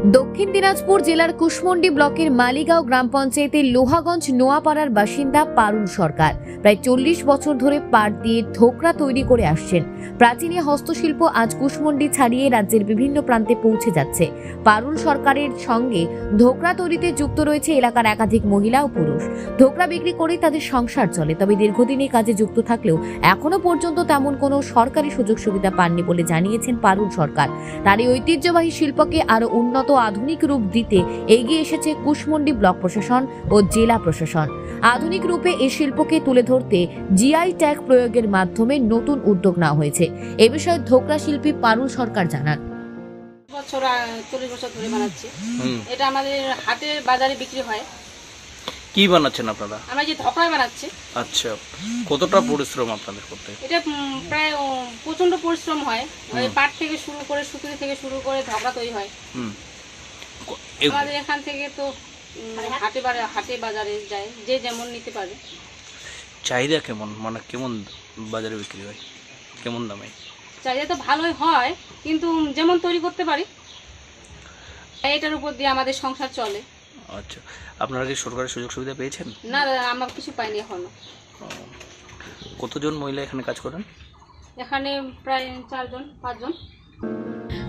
দিনাজপুর জেলার কুশমন্ডি ব্লকের মালিগাঁও গ্রাম পঞ্চায়েতের লোহাগঞ্জ নোয়াপাড়ার বাসিন্দা পারুল সরকার প্রায় চল্লিশ বছর ধরে পাট দিয়ে ধোকরা তৈরি করে আসছেন। প্রাচীন হস্তশিল্প আজ কুশমন্ডি ছাড়িয়ে রাজ্যের বিভিন্ন প্রান্তে পৌঁছে যাচ্ছে। পারুল সরকারের সঙ্গে ধোকরা তৈরিতে যুক্ত রয়েছে এলাকার একাধিক মহিলা ও পুরুষ। ধোকরা বিক্রি করেই তাদের সংসার চলে, তবে দীর্ঘদিন কাজে যুক্ত থাকলেও এখনও পর্যন্ত তেমন কোনো সরকারি সুযোগ সুবিধা পাননি বলে জানিয়েছেন পারুল সরকার। তার এই ঐতিহ্যবাহী শিল্পকে আরও উন্নত আধুনিক রূপ দিতে এগিয়ে এসেছে কুশমন্ডি ব্লক প্রশাসন ও জেলা প্রশাসন। আধুনিক রূপে এই শিল্পকে তুলে ধরতে জিআই ট্যাগ প্রয়োগের মাধ্যমে নতুন উদ্যোগ নেওয়া হয়েছে। এ বিষয়ে ধোকরা শিল্পী পারুল সরকার জানান। বছর চল্লিশ বছর ধরে বানাচ্ছি। এটা আমাদের হাটের বাজারে বিক্রি হয়। কি বানাচ্ছেন আপনারা? আমরা যে ধকড়ায় বানাচ্ছি। আচ্ছা কতটা পরিশ্রম আপনাদের করতে? এটা প্রায় উম, প্রচণ্ড পরিশ্রম হয়। পাট থেকে শুরু করে সুতুলি থেকে শুরু করে ধকড়া তৈরি হয়। আমাদের এখান থেকে তো হাটে বাজারে হাটে বাজারে যায়। যে যেমন নিতে পারে। চাহিদা কেমন? মানে কেমন বাজারে বিক্রি হয়? কেমন দামে? চাহিদা তো ভালোই হয় কিন্তু যেমন তৈরি করতে পারি এটার উপর দিয়ে আমাদের সংসার চলে। আচ্ছা। আপনারা কি সরকারি সুযোগ সুবিধা পেয়েছেন? না দাদা, আমরা কিছু পাইনি এখনও। কতজন মহিলা এখানে কাজ করেন? এখানে প্রায় চারজন পাঁচজন।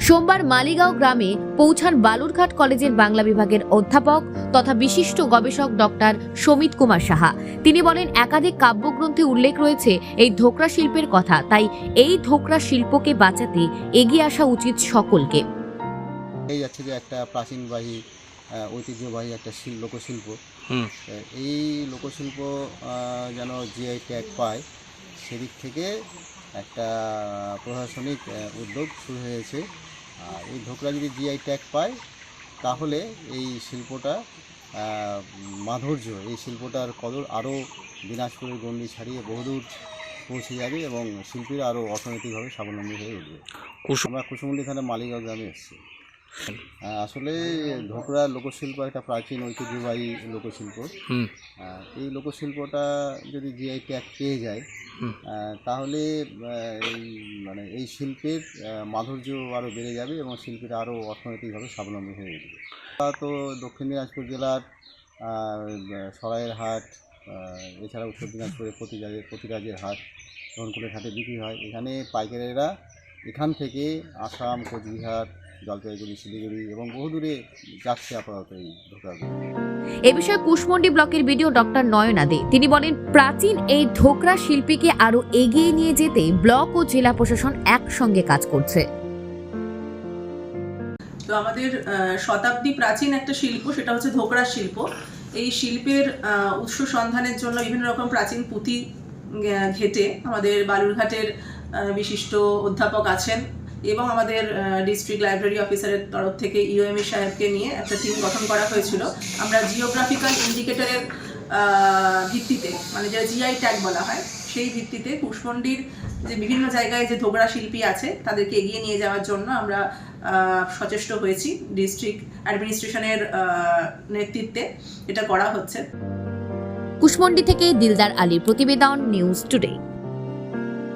সোমবার মালিগাঁও গ্রামে পৌঁছান বালুরঘাট কলেজের বাংলা বিভাগের অধ্যাপক তথা বিশিষ্ট গবেষক ডক্টর সমিত কুমার সাহা। তিনি বলেন একাধিক কাব্যগ্রন্থে উল্লেখ রয়েছে এই ধোকরা শিল্পের কথা তাই এই ধোকরা শিল্পকে বাঁচাতে এগিয়ে আসা উচিত সকলকে। এই যাচ্ছে যে একটা প্রাচীনবাহী ঐতিহ্যবাহী একটা শিল লোকশিল্প। এই লোকশিল্প আহ, যেন জিআই ট্যাগ পায় সেদিক থেকে একটা প্রশাসনিক উদ্যোগ শুরু হয়েছে। আর এই ঢোকরা যদি জিআই ট্যাগ পায় তাহলে এই শিল্পটা মাধুর্য এই শিল্পটার কদর আরও দিনাজপুরের গণ্ডি ছাড়িয়ে বহুদূর পৌঁছে যাবে এবং শিল্পীরা আরও অর্থনৈতিকভাবে স্বাবলম্বী হয়ে উঠবে। আমরা কুসুমুন্ডি থানার মালিগাঁও গ্রামে এসেছি। আসলে ঢোকরা লোকশিল্প একটা প্রাচীন ঐতিহ্যবাহী লোকশিল্প। এই লোকশিল্পটা যদি জিআই ট্যাগ পেয়ে যায় তাহলে এই মানে এই শিল্পের মাধুর্য আরও বেড়ে যাবে এবং শিল্পীরা আরও অর্থনৈতিকভাবে স্বাবলম্বী হয়ে উঠবে। তো দক্ষিণ দিনাজপুর জেলার সরাইয়ের হাট এছাড়া উত্তর দিনাজপুরের প্রতিরাজের প্রতিরাজের হাট ধনকুলের হাটে বিক্রি হয়। এখানে পাইকারেরা এখান থেকে আসাম কোচবিহার জলপাইগুড়ি শিলিগুড়ি এবং বহু দূরে যাচ্ছে আপাতত এই ধোকাগুলো এ বিষয়ে কুশমন্ডি ব্লকের ভিডিও ডক্টর নয়না দে। তিনি বলেন প্রাচীন এই ধোকরা শিল্পীকে আরও এগিয়ে নিয়ে যেতে ব্লক ও জেলা প্রশাসন একসঙ্গে কাজ করছে। তো আমাদের আহ, শতাব্দী প্রাচীন একটা শিল্প সেটা হচ্ছে ধোকরা শিল্প। এই শিল্পের আহ, উৎস সন্ধানের জন্য বিভিন্ন রকম প্রাচীন পুঁথি ঘেটে আমাদের বালুরঘাটের বিশিষ্ট অধ্যাপক আছেন। এবং আমাদের ডিস্ট্রিক্ট লাইব্রেরি অফিসারের তরফ থেকে ইউএমই সাহেবকে নিয়ে একটা টিম গঠন করা হয়েছিল। আমরা জিওগ্রাফিক্যাল ইন্ডিকেটরের ভিত্তিতে মানে যেটা জিআই ট্যাগ বলা হয়, সেই ভিত্তিতে কুশমন্ডির যে বিভিন্ন জায়গায় যে ধোকরা শিল্পী আছে, তাদেরকে এগিয়ে নিয়ে যাওয়ার জন্য আমরা সচেষ্ট হয়েছি ডিস্ট্রিক্ট অ্যাডমিনিস্ট্রেশনের নেতৃত্বে এটা করা হচ্ছে। কুশমন্ডি থেকে দিলদার আলীর প্রতিবেদন নিউজ টুডে